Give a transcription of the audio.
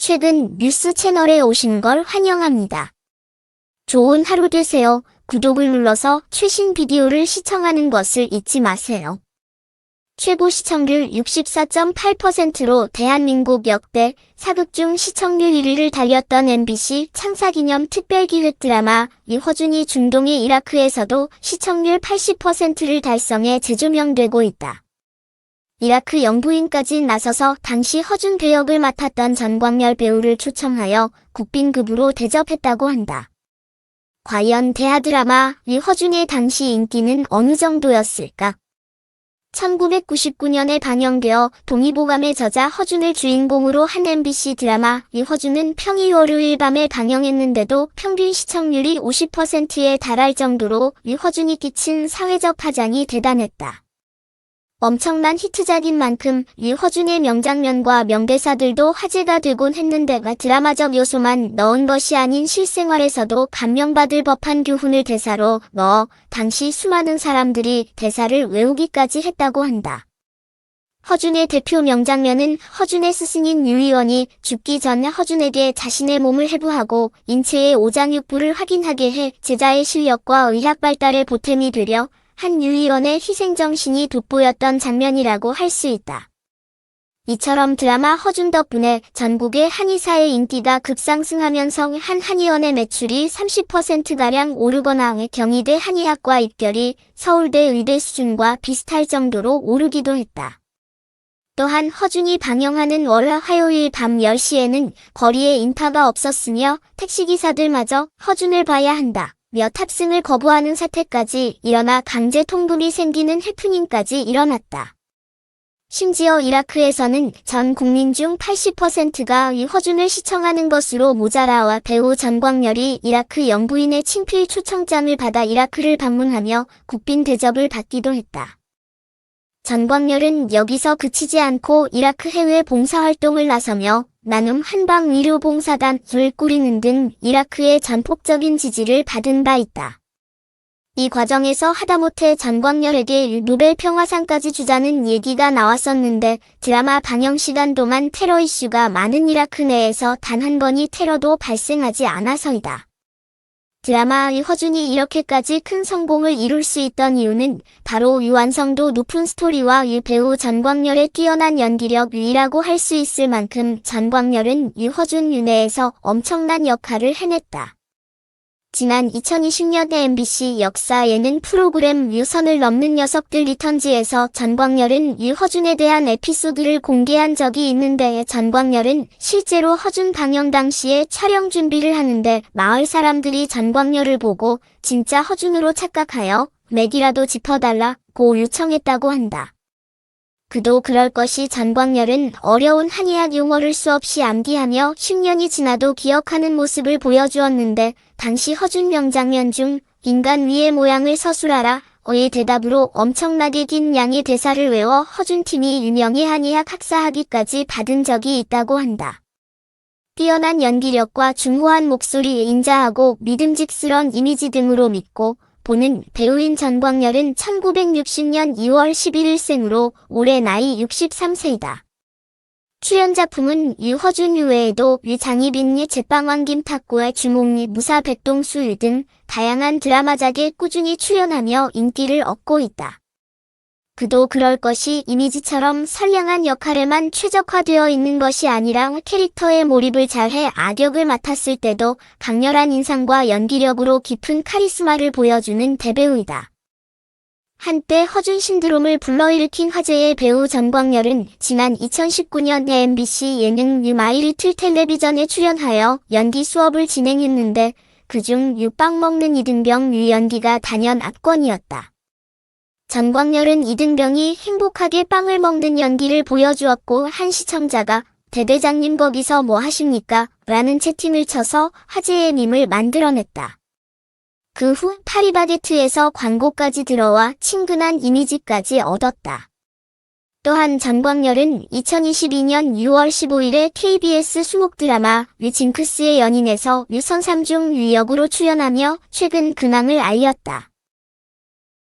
최근 뉴스 채널에 오신 걸 환영합니다. 좋은 하루 되세요. 구독을 눌러서 최신 비디오를 시청하는 것을 잊지 마세요. 최고 시청률 64.8%로 대한민국 역대 사극 중 시청률 1위를 달렸던 MBC 창사기념 특별기획 드라마 이허준이 중동의 이라크에서도 시청률 80%를 달성해 재조명되고 있다. 이라크 영부인까지 나서서 당시 허준 배역을 맡았던 전광열 배우를 초청하여 국빈급으로 대접했다고 한다. 과연 대하 드라마 이허준의 당시 인기는 어느 정도였을까? 1999년에 방영되어 동의보감의 저자 허준을 주인공으로 한 MBC 드라마 이 허준은 평일 월요일 밤에 방영했는데도 평균 시청률이 50%에 달할 정도로 이 허준이 끼친 사회적 파장이 대단했다. 엄청난 히트작인 만큼 유허준의 명장면과 명대사들도 화제가 되곤 했는데가 드라마적 요소만 넣은 것이 아닌 실생활에서도 감명받을 법한 교훈을 대사로 넣어 당시 수많은 사람들이 대사를 외우기까지 했다고 한다. 허준의 대표 명장면은 허준의 스승인 유 의원이 죽기 전 허준에게 자신의 몸을 해부하고 인체의 오장육부를 확인하게 해 제자의 실력과 의학 발달에 보탬이 되려 한 유의원의 희생정신이 돋보였던 장면이라고 할 수 있다. 이처럼 드라마 허준 덕분에 전국의 한의사의 인기가 급상승하면서 한 한의원의 매출이 30%가량 오르거나 경희대 한의학과 입결이 서울대 의대 수준과 비슷할 정도로 오르기도 했다. 또한 허준이 방영하는 월 화요일 밤 10시에는 거리에 인파가 없었으며 택시기사들마저 허준을 봐야 한다. 며 탑승을 거부하는 사태까지 일어나 강제 통금이 생기는 해프닝까지 일어났다. 심지어 이라크에서는 전 국민 중 80%가 이 허준을 시청하는 것으로 모자라와 배우 전광열이 이라크 영부인의 친필 초청장을 받아 이라크를 방문하며 국빈 대접을 받기도 했다. 전광열은 여기서 그치지 않고 이라크 해외 봉사활동을 나서며 나눔 한방 의료봉사단을 꾸리는 등 이라크의 전폭적인 지지를 받은 바 있다. 이 과정에서 하다못해 전광열에게 노벨 평화상까지 주자는 얘기가 나왔었는데 드라마 방영 시간 동안 테러 이슈가 많은 이라크 내에서 단 한 번이 테러도 발생하지 않아서이다. 드라마 이 허준이 이렇게까지 큰 성공을 이룰 수 있던 이유는 바로 이 완성도 높은 스토리와 이 배우 전광열의 뛰어난 연기력 위라고 할 수 있을 만큼 전광열은 이 허준 윤회에서 엄청난 역할을 해냈다. 지난 2020년에 MBC 역사 예능 프로그램 유선을 넘는 녀석들 리턴즈에서 전광열은 유허준에 대한 에피소드를 공개한 적이 있는데 전광열은 실제로 허준 방영 당시에 촬영 준비를 하는데 마을 사람들이 전광열을 보고 진짜 허준으로 착각하여 맥이라도 짚어달라 고 요청했다고 한다. 그도 그럴 것이 전광열은 어려운 한의학 용어를 수없이 암기하며 10년이 지나도 기억하는 모습을 보여주었는데 당시 허준 명장면 중 인간 위의 모양을 서술하라 어의 대답으로 엄청나게 긴 양의 대사를 외워 허준 팀이 유명의 한의학 학사학위까지 받은 적이 있다고 한다. 뛰어난 연기력과 중후한 목소리에 인자하고 믿음직스런 이미지 등으로 믿고 보는 배우인 전광열은 1960년 2월 11일 생으로 올해 나이 63세이다. 출연 작품은 유허준 외에도 유장희빈의 제빵왕 김탁구의 주몽리 무사 백동수 등 다양한 드라마작에 꾸준히 출연하며 인기를 얻고 있다. 그도 그럴 것이 이미지처럼 선량한 역할에만 최적화되어 있는 것이 아니라 캐릭터에 몰입을 잘해 악역을 맡았을 때도 강렬한 인상과 연기력으로 깊은 카리스마를 보여주는 대배우이다. 한때 허준 신드롬을 불러일으킨 화제의 배우 전광열은 지난 2019년에 MBC 예능 뉴마이리틀 텔레비전에 출연하여 연기 수업을 진행했는데 그중 유빵 먹는 이등병 유연기가 단연 압권이었다. 전광열은 이등병이 행복하게 빵을 먹는 연기를 보여주었고 한 시청자가 대대장님 거기서 뭐 하십니까? 라는 채팅을 쳐서 화제의 밈을 만들어냈다. 그 후 파리바게트에서 광고까지 들어와 친근한 이미지까지 얻었다. 또한 전광열은 2022년 6월 15일에 KBS 수목 드라마 위징크스의 연인에서 유선 3중 위역으로 출연하며 최근 근황을 알렸다.